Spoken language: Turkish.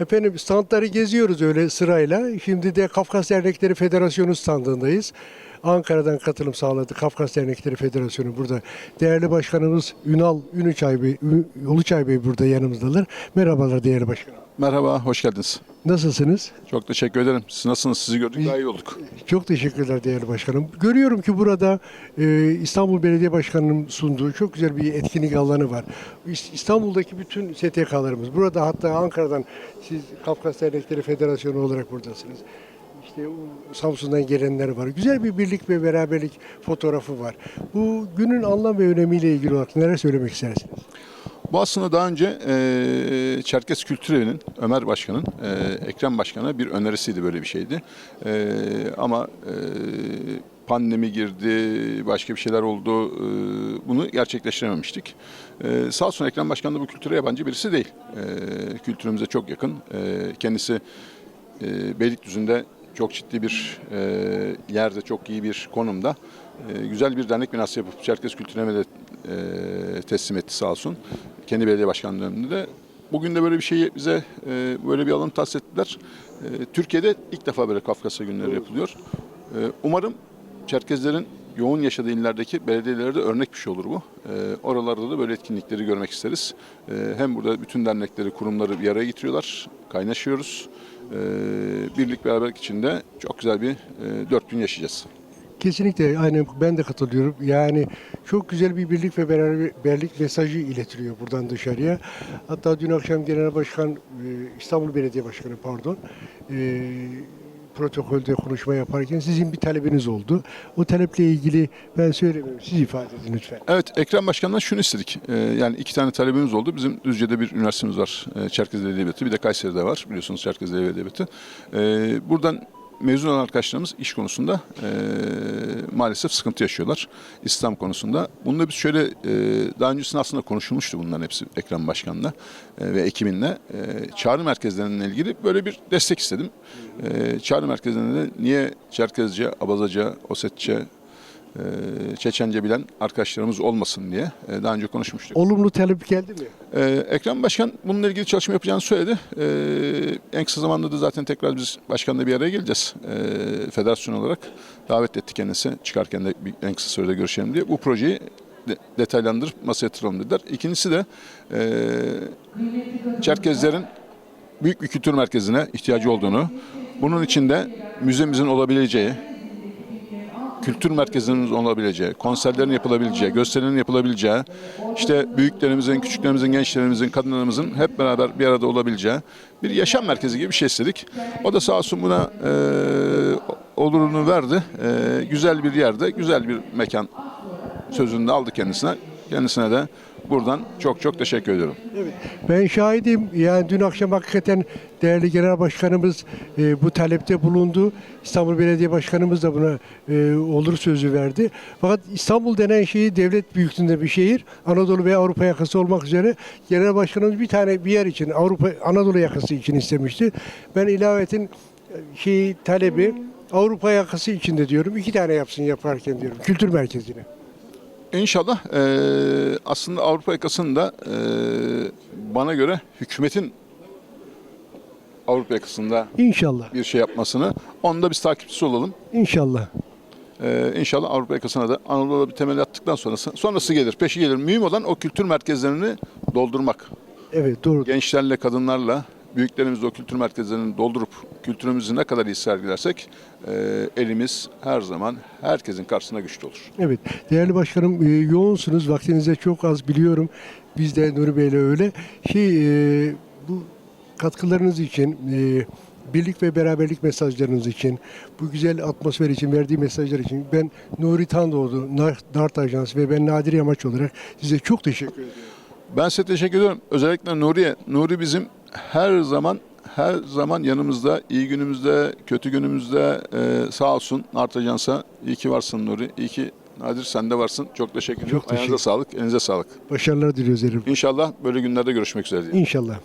Efendim standları geziyoruz öyle sırayla. Şimdi de Kafkas Dernekleri Federasyonu standındayız. Ankara'dan katılım sağladı Kafkas Dernekleri Federasyonu burada. Değerli başkanımız Ünal Ünüçay Bey, Uluçay Bey burada yanımızdalar. Merhabalar değerli başkanım. Merhaba, hoş geldiniz. Nasılsınız? Çok teşekkür ederim. Siz nasılsınız? Sizi gördük daha iyi olduk. Çok teşekkürler değerli başkanım. Görüyorum ki burada e, İstanbul Belediye Başkanı'nın sunduğu çok güzel bir etkinlik alanı var. İs- İstanbul'daki bütün STK'larımız, burada hatta Ankara'dan siz Kafkas Dernekleri Federasyonu olarak buradasınız. İşte Samsun'dan gelenler var. Güzel bir birlik ve beraberlik fotoğrafı var. Bu günün anlam ve önemiyle ilgili olarak neler söylemek istersiniz? Bu aslında daha önce e, Çerkes Kültür Evi'nin Ömer Başkan'ın, e, Ekrem Başkan'a bir önerisiydi böyle bir şeydi. E, ama e, pandemi girdi, başka bir şeyler oldu. E, bunu gerçekleştirememiştik. E, sağ olsun Ekrem Başkan da bu kültüre yabancı birisi değil. E, kültürümüze çok yakın. Kendisi Beylikdüzü'nde çok ciddi bir e, yerde, çok iyi bir konumda. E, güzel bir dernek binası yapıp Çerkez Kültürü'ne de e, teslim etti sağ olsun. Kendi belediye başkanlığı döneminde de. Bugün de böyle bir şeyi bize e, böyle bir alanı tahsis ettiler. E, Türkiye'de ilk defa böyle Kafkasya günleri yapılıyor. E, umarım Çerkezlerin yoğun yaşadığı illerdeki belediyelere de örnek bir şey olur bu. E, oralarda da böyle etkinlikleri görmek isteriz. E, hem burada bütün dernekleri, kurumları bir araya getiriyorlar, kaynaşıyoruz. E, birlik beraberlik içinde çok güzel bir e, dört gün yaşayacağız. Kesinlikle aynen ben de katılıyorum. Yani çok güzel bir birlik ve beraberlik mesajı iletiliyor buradan dışarıya. Hatta dün akşam Genel Başkan, e, İstanbul Belediye Başkanı pardon, e, protokolde konuşma yaparken sizin bir talebiniz oldu. O taleple ilgili ben söylemiyorum. Siz ifade edin lütfen. Evet, Ekrem Başkan'dan şunu istedik. Ee, yani iki tane talebimiz oldu. Bizim Düzce'de bir üniversitemiz var. Ee, Çerkez Edebiyatı. Bir de Kayseri'de var. Biliyorsunuz Çerkez Edebiyatı. Ee, buradan mezun olan arkadaşlarımız iş konusunda e, maalesef sıkıntı yaşıyorlar. İslam konusunda. Bunda biz şöyle e, daha öncesinde aslında konuşulmuştu bunların hepsi Ekrem Başkan'la e, ve ekibinle. E, çağrı merkezleriyle ilgili böyle bir destek istedim. E, çağrı merkezlerinde de niye Çerkezce, Abazaca, Osetçe, Çeçence bilen arkadaşlarımız olmasın diye e, daha önce konuşmuştuk. Olumlu talep geldi mi? E, Ekrem Başkan bununla ilgili çalışma yapacağını söyledi. E, en kısa zamanda da zaten tekrar biz başkanla bir araya geleceğiz e, federasyon olarak. Davet etti kendisi çıkarken de bir, en kısa sürede görüşelim diye. Bu projeyi de- detaylandırıp masaya yatıralım dediler. İkincisi de e, Çerkezlerin büyük bir kültür merkezine ihtiyacı olduğunu, bunun içinde müzemizin olabileceği, kültür merkezinin olabileceği, konserlerin yapılabileceği, gösterilerin yapılabileceği, işte büyüklerimizin, küçüklerimizin, gençlerimizin, kadınlarımızın hep beraber bir arada olabileceği bir yaşam merkezi gibi bir şey istedik. O da sağ olsun buna e, olurunu verdi. E, güzel bir yerde, güzel bir mekan sözünü de aldı kendisine. Kendisine de buradan çok çok teşekkür ediyorum. Ben şahidim. Yani dün akşam hakikaten değerli genel başkanımız e, bu talepte bulundu. İstanbul Belediye Başkanımız da buna e, olur sözü verdi. Fakat İstanbul denen şeyi devlet büyüklüğünde bir şehir. Anadolu ve Avrupa yakası olmak üzere genel başkanımız bir tane bir yer için Avrupa Anadolu yakası için istemişti. Ben ilavetin e, şeyi talebi Avrupa yakası için de diyorum. iki tane yapsın yaparken diyorum. Kültür merkezine. İnşallah eee, aslında Avrupa yakasında eee, bana göre hükümetin Avrupa yakasında İnşallah. bir şey yapmasını onda biz takipçisi olalım. İnşallah. Eee inşallah Avrupa yakasına da Anadolu'da bir temel attıktan sonrası sonrası gelir, peşi gelir. Mühim olan o kültür merkezlerini doldurmak. Evet doğru. Gençlerle, kadınlarla büyüklerimiz o kültür merkezlerini doldurup kültürümüzü ne kadar iyi sergilersek eee, elimiz her zaman herkesin karşısına güçlü olur. Evet, değerli başkanım e, yoğunsunuz, vaktinize çok az biliyorum. Biz de Nuri Bey'le öyle. Şey, e, bu katkılarınız için, e, birlik ve beraberlik mesajlarınız için, bu güzel atmosfer için, verdiği mesajlar için ben Nuri Tandoğdu, Dart Ajansı ve ben Nadir Yamaç olarak size çok teşekkür ediyorum. Ben size teşekkür ediyorum. Özellikle Nuri'ye. Nuri bizim her zaman her zaman yanımızda, iyi günümüzde, kötü günümüzde e, sağ olsun Nart Ajans'a. İyi ki varsın Nuri. İyi ki Nadir sen de varsın. Çok teşekkür ediyorum. Çok teşekkür- Ayağınıza sağlık, elinize sağlık. Başarılar diliyoruz Erim. İnşallah böyle günlerde görüşmek üzere. diyelim. İnşallah.